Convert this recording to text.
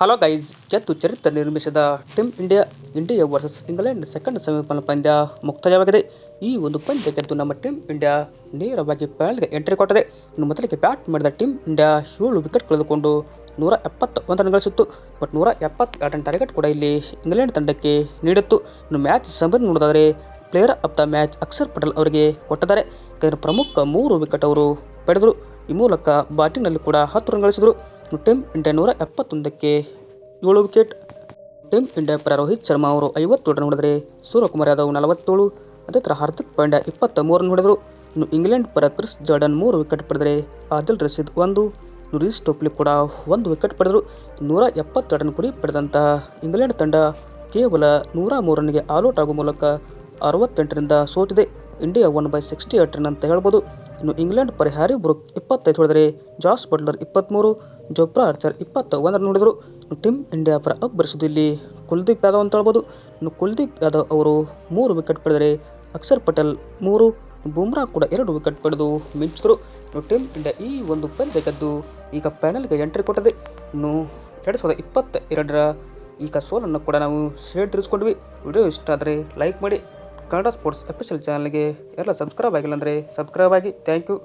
Hello guys ಗೆದ್ದು ಚರಿತ್ರ ನಿರ್ಮಿಸಿದ team India India versus England second semifinal ಪಂದ್ಯ ಮುಕ್ತಾಯವಾಗಿದೆ. ಈ ಒಂದು ಪಂದ್ಯ ಗೆದ್ದು ನಮ್ಮ ಟೀಮ್ ಇಂಡಿಯಾ ನೇರವಾಗಿ ಪ್ಯಾಲ್ಗೆ ಎಂಟ್ರಿ ಕೊಟ್ಟಿದೆ. ಇನ್ನು ಮೊದಲಿಗೆ ಬ್ಯಾಟ್ ಮಾಡಿದ ಟೀಮ್ ಇಂಡಿಯಾ ಏಳು ವಿಕೆಟ್ ಕಳೆದುಕೊಂಡು ನೂರ ಎಪ್ಪತ್ತ ಒಂದು ರನ್ ಗಳಿಸಿತ್ತು. ಬಟ್ ನೂರ ಎಪ್ಪತ್ತೆರಡು ರನ್ ಟಾರ್ಗೆಟ್ ಕೂಡ ಇಲ್ಲಿ ಇಂಗ್ಲೆಂಡ್ ತಂಡಕ್ಕೆ ನೀಡಿತ್ತು. ಇನ್ನು ಮ್ಯಾಚ್ ಸಮರ್ ನೋಡೋದಾದರೆ player of the match Axar Patel ಅವರಿಗೆ ಕೊಟ್ಟಿದ್ದಾರೆ. ಇದರ ಪ್ರಮುಖ ಮೂರು ವಿಕೆಟ್ ಅವರು ಪಡೆದರು. ಈ ಮೂಲಕ ಬ್ಯಾಟಿಂಗ್ನಲ್ಲಿ ಕೂಡ ಹತ್ತು ರನ್ ಗಳಿಸಿದರು. ಟೀಮ್ ಇಂಡಿಯಾ ನೂರ ಎಪ್ಪತ್ತೊಂದಕ್ಕೆ ಏಳು ವಿಕೆಟ್. ಟೀಮ್ ಇಂಡಿಯಾ ಪರ ರೋಹಿತ್ ಶರ್ಮಾ ಅವರು ಐವತ್ತೇಳು ರನ್ ಹೊಡೆದರೆ ಸೂರ್ಯಕುಮಾರ್ ಯಾದವ್ ನಲವತ್ತೇಳು ಅದೇ ಥರ ಹಾರ್ದಿಕ್ ಪಾಂಡ್ಯ ಇಪ್ಪತ್ತ ಮೂರು ರನ್ ಹೊಡೆದರು. ಇನ್ನು ಇಂಗ್ಲೆಂಡ್ ಪರ ಕ್ರಿಸ್ ಜಾರ್ಡನ್ ಮೂರು ವಿಕೆಟ್ ಪಡೆದರೆ ಆದಿಲ್ ರಶೀದ್ ಒಂದು ರೀಸ್ ಟೋಪ್ಲಿ ಕೂಡ ಒಂದು ವಿಕೆಟ್ ಪಡೆದರು. ನೂರ ಎಪ್ಪತ್ತೆರಡು ರನ್ ಗುರಿ ಪಡೆದಂತಹ ಇಂಗ್ಲೆಂಡ್ ತಂಡ ಕೇವಲ ನೂರ ಮೂರು ರನ್ಗೆ ಆಲ್ಔಟ್ ಆಗುವ ಮೂಲಕ ಅರವತ್ತೆಂಟರಿಂದ ಸೋತಿದೆ. India one by sixty eight run ಅಂತ ಹೇಳ್ಬೋದು. ಇನ್ನು ಇಂಗ್ಲೆಂಡ್ ಪರ ಹ್ಯಾರಿ ಬ್ರೂಕ್ ಇಪ್ಪತ್ತೈದು ಹೊಡೆದರೆ ಜಾಸ್ ಬಟ್ಲರ್ ಇಪ್ಪತ್ತ್ಮೂರು ಜೊಬ್ರಾ ಆರ್ಚರ್ ಇಪ್ಪತ್ತ ಒಂದರ ನೋಡಿದರು. ಟೀಮ್ ಇಂಡಿಯಾ ಪರ ಅಬ್ಬರಿಸಿದ್ದು ಇಲ್ಲಿ ಕುಲ್ದೀಪ್ ಯಾದವ್ ಅಂತ ಹೇಳ್ಬೋದು. ಇನ್ನು ಕುಲ್ದೀಪ್ ಯಾದವ್ ಅವರು ಮೂರು ವಿಕೆಟ್ ಪಡೆದರೆ ಅಕ್ಷರ್ ಪಟೇಲ್ ಮೂರು, ಬುಮ್ರಾ ಕೂಡ ಎರಡು ವಿಕೆಟ್ ಪಡೆದು ಮಿಂಚಿದರು. ಟೀಮ್ ಇಂಡಿಯಾ ಈ ಒಂದು ಪಂದ್ಯ ಗೆದ್ದು ಈಗ ಪ್ಯಾನಲ್ಗೆ ಎಂಟ್ರಿ ಕೊಟ್ಟದೆ. ಇನ್ನು ಎರಡು ಸಾವಿರದ ಇಪ್ಪತ್ತ ಎರಡರ ಈಗ ಸೋಲನ್ನು ಕೂಡ ನಾವು ಶೇರ್ ತಿಳಿಸ್ಕೊಂಡ್ವಿ. ವಿಡಿಯೋ ಇಷ್ಟ ಆದರೆ ಲೈಕ್ ಮಾಡಿ. ಕನ್ನಡ ಸ್ಪೋರ್ಟ್ಸ್ ಅಫಿಷಿಯಲ್ ಚಾನಲ್ಗೆ ಎಲ್ಲ ಸಬ್ಸ್ಕ್ರೈಬ್ ಆಗಿಲ್ಲ ಅಂದರೆ ಸಬ್ಸ್ಕ್ರೈಬ್ ಆಗಿ. Thank you